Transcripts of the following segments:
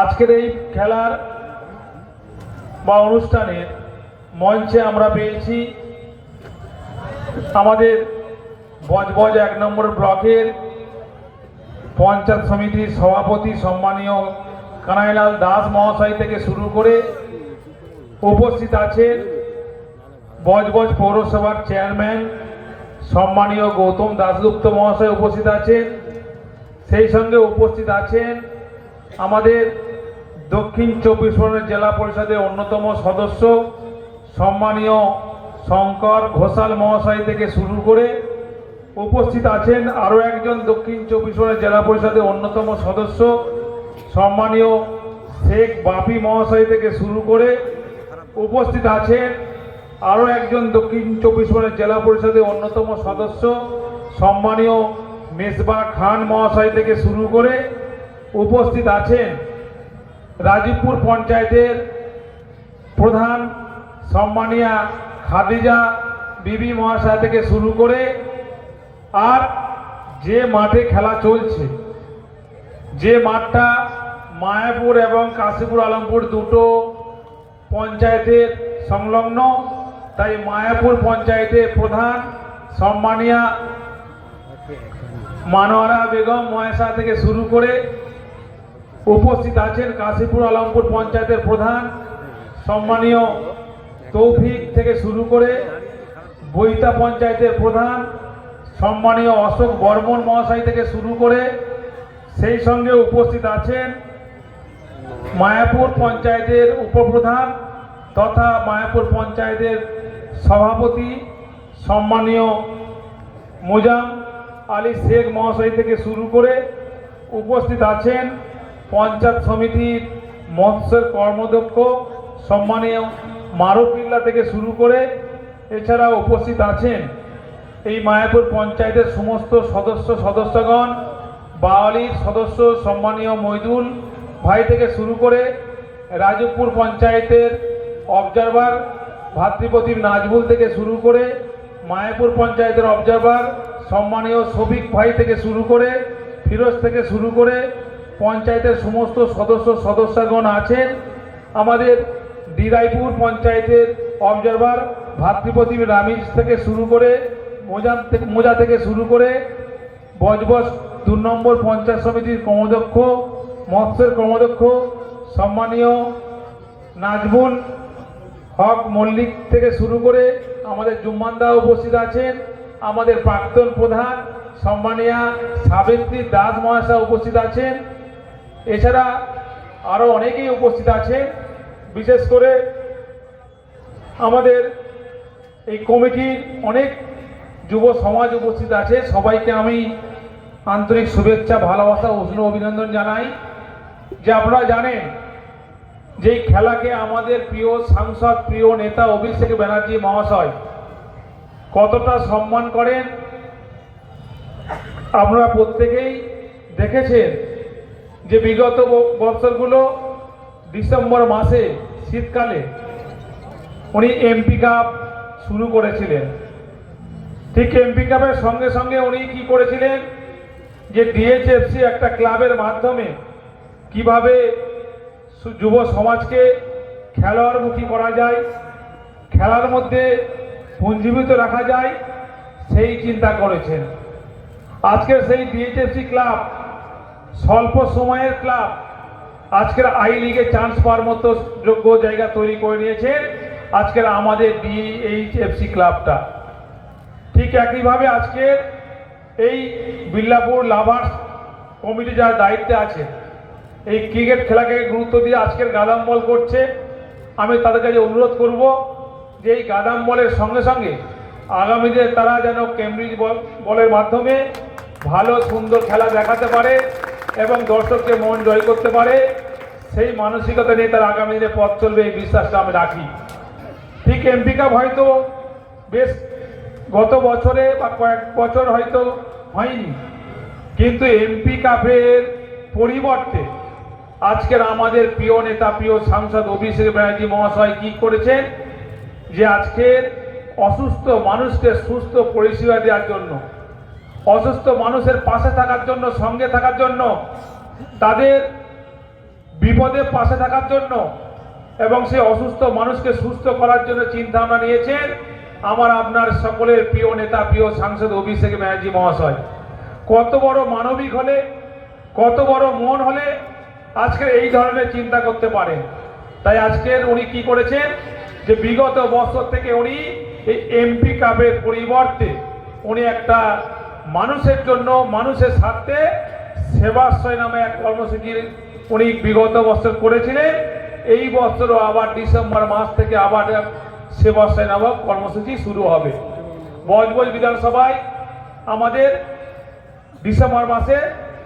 আজকের এই খেলার বা অনুষ্ঠানের মঞ্চে আমরা পেয়েছি আমাদের বজবজ এক নম্বর ব্লকের পঞ্চায়েত সমিতির সভাপতি সম্মানীয় কানাইলাল দাস মহাশয় থেকে শুরু করে উপস্থিত আছেন বজবজ পৌরসভার চেয়ারম্যান সম্মানীয় গৌতম দাসগুপ্ত মহাশয় উপস্থিত আছেন। সেই সঙ্গে উপস্থিত আছেন আমাদের দক্ষিণ চব্বিশ পরগনা জেলা পরিষদের অন্যতম সদস্য সম্মানীয় শঙ্কর ঘোষাল মহাশয় থেকে শুরু করে উপস্থিত আছেন আরও একজন দক্ষিণ চব্বিশ পরগনা জেলা পরিষদের অন্যতম সদস্য সম্মানীয় শেখ বাপি মহাশয় থেকে শুরু করে উপস্থিত আছেন আরও একজন দক্ষিণ চব্বিশ পরগনা জেলা পরিষদের অন্যতম সদস্য সম্মানীয় মেজবা খান মহাশয় থেকে শুরু করে উপস্থিত আছেন রাজীবপুর পঞ্চায়েতের প্রধান সম্মানিয়া খাদিজা বিবি মহাশয় থেকে শুরু করে আর যে মাঠে খেলা চলছে, যে মাঠটা মায়াপুর এবং কাশীপুর আলমপুর দুটো পঞ্চায়েতের সংলগ্ন, তাই মায়াপুর পঞ্চায়েতের প্রধান সম্মানিয়া মানোয়ারা বেগম মহেশা থেকে শুরু করে উপস্থিত আছেন কাশীপুর আলমপুর পঞ্চায়েতের প্রধান, সম্মানীয় তৌফিক থেকে শুরু করে বইতা পঞ্চায়েতের প্রধান, সম্মানীয় অশোক বর্মন মহাশয় থেকে শুরু করে সেই সঙ্গে উপস্থিত আছেন মায়াপুর পঞ্চায়েতের উপপ্রধান তথা মায়াপুর পঞ্চায়েতের সভাপতি, সম্মানীয় মোজাম আলী শেখ মহাশয় থেকে শুরু করে উপস্থিত আছেন পঞ্চায়েত সমিতির মৎস্যের কর্মদক্ষ সম্মানীয় মারুকিল্লা থেকে শুরু করে এছাড়া উপস্থিত আছেন এই মায়াপুর পঞ্চায়েতের সমস্ত সদস্য, সদস্যগণ, বাওয়ালির সদস্য, সম্মানীয় মৈদুল ভাই থেকে শুরু করে রাজপুর পঞ্চায়েতের অবজারভার ভাতৃপ্রতিম নাজবুল থেকে শুরু করে মায়াপুর পঞ্চায়েতের অবজারভার সম্মানীয় শফিক ভাই থেকে শুরু করে, ফিরোজ থেকে শুরু করে পঞ্চায়েতের সমস্ত সদস্য সদস্যগণ আছেন। আমাদের দিরাইপুর পঞ্চায়েতের অবজারভার ভাতৃপ্রতিম রামিজ থেকে শুরু করে মোজা থেকে মোজা থেকে শুরু করে, বজবজ দু নম্বর পঞ্চায়েত সমিতির কর্মদক্ষ, মৎস্যের কর্মদক্ষ, সম্মানীয় নাজমুল হক মল্লিক থেকে শুরু করে আমাদের জুম্মানদা উপস্থিত আছেন। আমাদের প্রাক্তন প্রধান সম্মানিয়া সাবিত্রী দাস মহাশা উপস্থিত আছেন। এছাড়া আরও অনেকেই উপস্থিত আছেন। বিশেষ করে আমাদের এই কমিটির অনেক যুব সমাজ উপস্থিত আছে। সবাইকে আমি আন্তরিক শুভেচ্ছা, ভালোবাসা উষ্ণ অভিনন্দন জানাই। যে আপনারা জানেন যে খেলাকে আমাদের প্রিয় সাংসদ, প্রিয় নেতা অভিষেক ব্যানার্জি মহাশয় কতটা সম্মান করেন, আমরা প্রত্যেকেই দেখেছেন যে বিগত বছরগুলো ডিসেম্বর মাসে, শীতকালে উনি এমপি কাপ শুরু করেছিলেন। ঠিক এমপি কাপের সঙ্গে সঙ্গে উনি কি করেছিলেন যে ডিএচএফসি একটা ক্লাবের মাধ্যমে কীভাবে যুব সমাজকে খেলোয়াড়মুখী করা যায়, খেলার মধ্যে পুঞ্জীবিত রাখা যায়, সেই চিন্তা করেছেন। আজকের সেই ডিএচএফসি ক্লাব, স্বল্প সময়ের ক্লাব, আজকের আই লিগে চান্স পাওয়ার মতো যোগ্য জায়গা তৈরি করে নিয়েছেন আজকের আমাদের ডিএইচএফসি ক্লাবটা। ঠিক একইভাবে আজকের এই বিল্লাপুর লাভার্স কমিটি যার দায়িত্বে আছে এই ক্রিকেট খেলাকে গুরুত্ব দিয়ে আজকের গাদাম বল করছে। আমি তাদের কাছে অনুরোধ করব যে এই গাদাম বলের সঙ্গে সঙ্গে আগামীতে তারা যেন কেমব্রিজ বল- বলের মাধ্যমে ভালো, সুন্দর খেলা দেখাতে পারে এবং দর্শককে মন জয় করতে পারে। সেই মানসিকতা নিয়ে তারা আগামী দিনে পথ চলবে এই বিশ্বাসটা আমি রাখি। ঠিক এমপি কাপ হয়তো বেশ গত বছরে বা কয়েক বছর হয়তো হয়নি। কিন্তু এমপি কাপের পরিবর্তে আজকের আমাদের প্রিয় নেতা, প্রিয় সাংসদ অভিষেক ব্যানার্জি মহাশয় কি করেছেন? যে আজকের অসুস্থ মানুষকে সুস্থ পরিষেবা দেওয়ার জন্য, অসুস্থ মানুষের পাশে থাকার জন্য, সঙ্গে থাকার জন্য, তাদের বিপদে পাশে থাকার জন্য এবং সেই অসুস্থ মানুষকে সুস্থ করার জন্য চিন্তা ভাবনা নিয়েছেন আমার আপনার সকলের প্রিয় নেতা, প্রিয় সাংসদ অভিষেক ব্যানার্জি মহাশয়। কত বড় মানবিক হলে, কত বড় মন হলে আজকে এই ধরনের চিন্তা করতে পারেন। তাই আজকের উনি কি করেছেন? যে বিগত বছর থেকে উনি এই এমপি কাপের পরিবর্তে উনি একটা মানুষের জন্য, মানুষের স্বার্থে সেবাশ্রয় নামে এক কর্মসূচি উনি বিগত বছর করেছিলেন। এই বছরও আবার ডিসেম্বর মাস থেকে আবার সেবাশ্রয় নামক কর্মসূচি শুরু হবে। বজবজ বিধানসভায় আমাদের ডিসেম্বর মাসে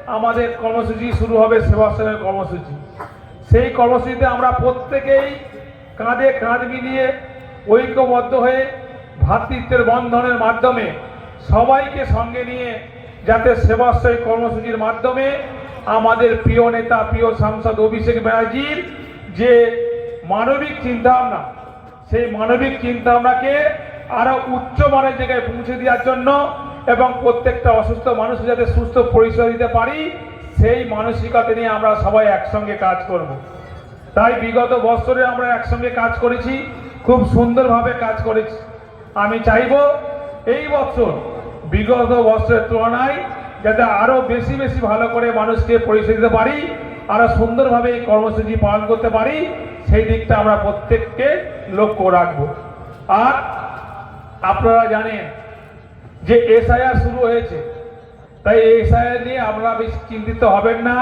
আমাদের কর্মসূচি শুরু হবে সেবাশ্রমের কর্মসূচি। সেই কর্মসূচিতে আমরা প্রত্যেকেই কাঁধে কাঁধ মিলিয়ে ঐক্যবদ্ধ হয়ে ভ্রাতৃত্বের বন্ধনের মাধ্যমে সবাইকে সঙ্গে নিয়ে যাতে সেবাশ্রয় কর্মসূচির মাধ্যমে আমাদের প্রিয় নেতা, প্রিয় সাংসদ অভিষেক ব্যানার্জির যে মানবিক চিন্তাভাবনা, সেই মানবিক চিন্তাভাবনাকে আরও উচ্চ মানের জায়গায় পৌঁছে দেওয়ার জন্য এবং প্রত্যেকটা অসুস্থ মানুষ যাতে সুস্থ পরিষেবা দিতে পারি, সেই মানসিকতা নিয়ে আমরা সবাই একসঙ্গে কাজ করব। তাই বিগত বছরে আমরা একসঙ্গে কাজ করেছি, খুব সুন্দরভাবে কাজ করেছি আমি চাইব এই বছর, বিগত বছরের তুলনায় যাতে আরও বেশি বেশি ভালো করে মানুষকে পরিষেবা দিতে পারি আরও সুন্দরভাবে এই কর্মসূচি পালন করতে পারি, সেই দিকটা আমরা প্রত্যেককে লক্ষ্য রাখব আর আপনারা জানেন যে এসআইআর শুরু হয়েছে, তাই এসআইআর নিয়ে আপনারা বেশি চিন্তিত হবেন না,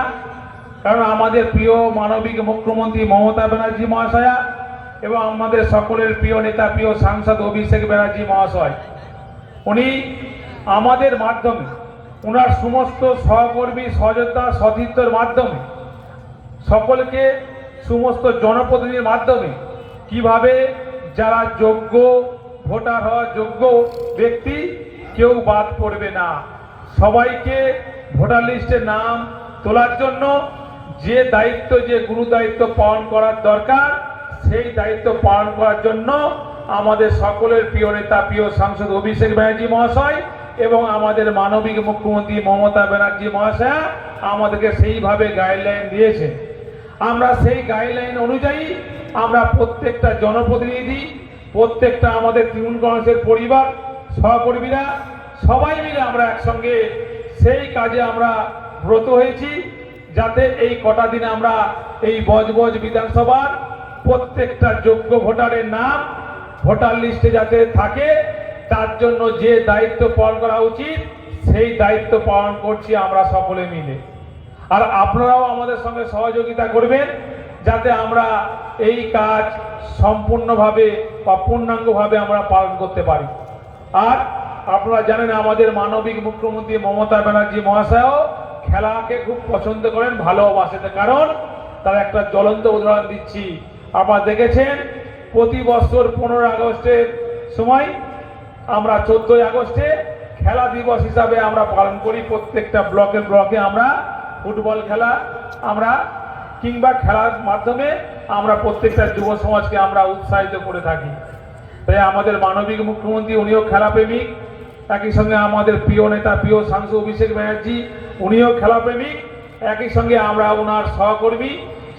কারণ আমাদের প্রিয় মানবিক মুখ্যমন্ত্রী মমতা ব্যানার্জি মহাশয়া এবং আমাদের সকলের প্রিয় নেতা, প্রিয় সাংসদ অভিষেক ব্যানার্জি মহাশয়। উনি আমাদের মাধ্যমে ওনার সমস্ত সহকর্মী, সহযোদ্ধা সতীর্থের মাধ্যমে, সকলকে সমস্ত জনপ্রতিনিধির মাধ্যমে কীভাবে যারা যোগ্য ভোটার হওয়ার যোগ্য ব্যক্তি কেউ বাদ পড়বে না। সবাইকে ভোটার লিস্টে নাম তোলার জন্য যে দায়িত্ব, যে গুরু দায়িত্ব পালন করার দরকার, সেই দায়িত্ব পালন করার জন্য আমাদের সকলের প্রিয় নেতা, প্রিয় সাংসদ অভিষেক ব্যানার্জি মহাশয় এবং আমাদের মানবিক মুখ্যমন্ত্রী মমতা ব্যানার্জি মহাশয়া আমাদেরকে সেইভাবে গাইডলাইন দিয়েছে আমরা সেই গাইডলাইন অনুযায়ী আমরা প্রত্যেকটা জনপ্রতিনিধি, প্রত্যেকটা আমাদের তৃণমূল কংগ্রেসের পরিবার সহকর্মীরা সবাই মিলে আমরা একসঙ্গে সেই কাজে আমরা ব্রত হয়েছি, যাতে এই কটা দিনে আমরা এই বজবজ বিধানসভার প্রত্যেকটা যোগ্য ভোটারের নাম ভোটার লিস্টে যাতে থাকে, তার জন্য যে দায়িত্ব পালন করা উচিত, সেই দায়িত্ব পালন করছি আমরা সকলে মিলে। আর আপনারাও আমাদের সঙ্গে সহযোগিতা করবেন, যাতে আমরা এই কাজ সম্পূর্ণভাবে বা পূর্ণাঙ্গভাবে আমরা পালন করতে পারি। আর আপনারা জানেন আমাদের মানবিক মুখ্যমন্ত্রী মমতা ব্যানার্জি মহাশয়ও খেলাকে খুব পছন্দ করেন ভালোবাসেন কারণ তার একটা জ্বলন্ত উদাহরণ দিচ্ছি। আপনারা দেখেছেন, প্রতি বছর পনেরো আগস্টের সময় আমরা চোদ্দই আগস্টে খেলা দিবস হিসাবে আমরা পালন করি। প্রত্যেকটা ব্লকে ব্লকে আমরা ফুটবল খেলা আমরা কিংবা খেলার মাধ্যমে আমরা প্রত্যেকটা যুব সমাজকে আমরা উৎসাহিত করে থাকি। তাই আমাদের মানবিক মুখ্যমন্ত্রী, উনিও খেলাপ্রেমিক। একই সঙ্গে আমাদের প্রিয় নেতা, প্রিয় সাংসদ অভিষেক ব্যানার্জি, উনিও খেলাপ্রেমিক। একই সঙ্গে আমরা ওনার সহকর্মী,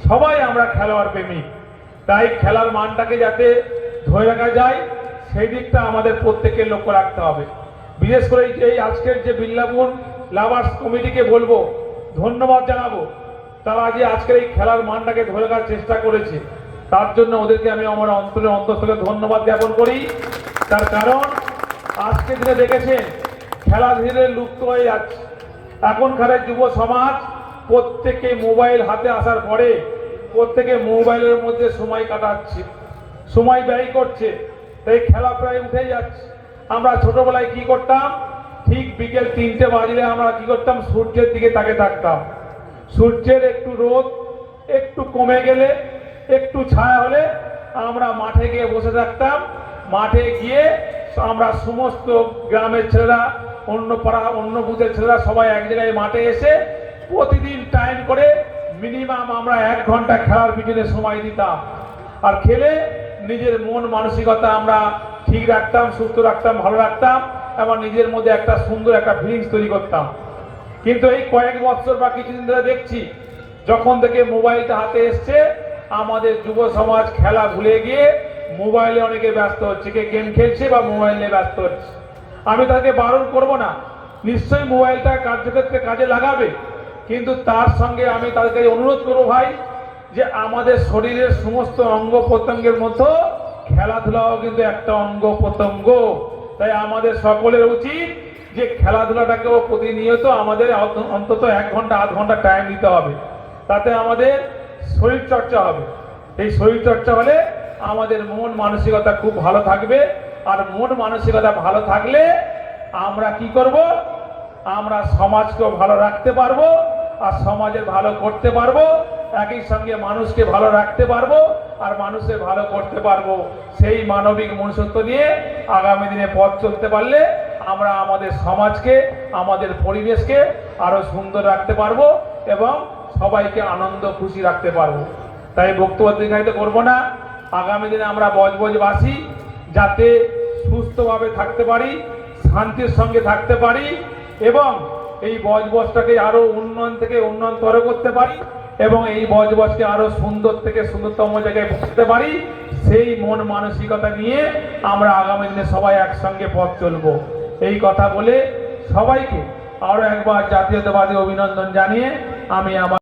সবাই আমরা খেলোয়াড় প্রেমিক। তাই খেলার মানটাকে যাতে ধরে রাখা যায়, সেই দিকটা আমাদের প্রত্যেকের লক্ষ্য রাখতে হবে। বিশেষ করে এই- আজকের যে বিল্লাপুর লাভার্স কমিটিকে বলব, ধন্যবাদ জানাব। তারা যে আজকের এই খেলার মানটাকে ধরে রাখার চেষ্টা করেছে। তার জন্য ওদেরকে আমি আমার অন্তরে অন্তর ধন্যবাদ জ্ঞাপন করি। তার কারণ আজকে দিনে দেখেছেন ধীরে লুপ্ত হয়ে যাচ্ছে। এখনকারের যুব সমাজ প্রত্যেকে মোবাইল হাতে আসার পরে প্রত্যেকে মোবাইলের মধ্যে সময় কাটাচ্ছে, সময় ব্যয় করছে, তাই খেলা প্রায় উঠে যাচ্ছে। আমরা ছোটবেলায় কি করতাম? ঠিক বিকেল তিনটে বাজলে আমরা কি করতাম? সূর্যের দিকে তাকে থাকতাম। সূর্যের একটু রোদ একটু কমে গেলে একটু ছায়া হলে আমরা মাঠে গিয়ে বসে থাকতাম। মাঠে গিয়ে আমরা সমস্ত গ্রামের ছেলেরা, অন্য পাড়া, অন্য বুথের ছেলেরা সবাই এক জায়গায় মাঠে এসে প্রতিদিন টাইম করে মিনিমাম আমরা এক ঘণ্টা খেলার পিছনে সময় দিতাম। আর খেলে নিজের মন মানসিকতা আমরা ঠিক রাখতাম, সুস্থ রাখতাম, ভালো রাখতাম এবং নিজের মধ্যে একটা সুন্দর একটা ফিলিংস তৈরি করতাম। কিন্তু এই কয়েক বছর বা কিছুদিন ধরে দেখছি, যখন থেকে মোবাইলটা হাতে এসছে আমাদের যুব সমাজ খেলা ভুলে গিয়ে মোবাইলে অনেকে ব্যস্ত হচ্ছে, কে গেম খেলছে বা মোবাইলে ব্যস্ত হচ্ছে। আমি তাকে বারণ করব না। নিশ্চয়ই মোবাইলটা কার্যক্ষেত্রে কাজে লাগাবে। কিন্তু তার সঙ্গে আমি তাদেরকে অনুরোধ করব ভাই, যে আমাদের শরীরের সমস্ত অঙ্গ প্রত্যঙ্গের মতো খেলাধুলাও কিন্তু একটা অঙ্গ প্রত্যঙ্গ। তাই আমাদের সকলের উচিত যে খেলাধুলাটাকেও প্রতিনিয়ত আমাদের অন্তত এক ঘণ্টা, আধ ঘণ্টা টাইম দিতে হবে। তাতে আমাদের শরীর চর্চা হবে। এই শরীর চর্চা হলে আমাদের মন মানসিকতা খুব ভালো থাকবে। আর মন মানসিকতা ভালো থাকলে আমরা কি করব? আমরা সমাজকেও ভালো রাখতে পারব আর সমাজের ভালো করতে পারব। একই সঙ্গে মানুষকে ভালো রাখতে পারব আর মানুষের ভালো করতে পারব। সেই মানবিক মনুষ্যত্ব নিয়ে আগামী দিনে পথ চলতে পারলে আমরা আমাদের সমাজকে, আমাদের পরিবেশকে আরও সুন্দর রাখতে পারব এবং সবাইকে আনন্দ, খুশি রাখতে পারব। তাই বক্তব্য দীর্ঘায়িত করব না। আগামী দিনে আমরা বজবজবাসী যাতে সুস্থভাবে থাকতে পারি, শান্তির সঙ্গে থাকতে পারি এবং এই বজবজটাকে আরও উন্নয়ন থেকে উন্নয়নতর করতে পারি এবং এই বজবজকে আরও সুন্দর থেকে সুন্দরতম জায়গায় পৌঁছতে পারি, সেই মন মানসিকতা নিয়ে আমরা আগামী দিনে সবাই একসঙ্গে পথ চলবো। এই কথা বলে সবাইকে আরও একবার জাতীয়তাবাদী অভিনন্দন জানিয়ে আমি আমার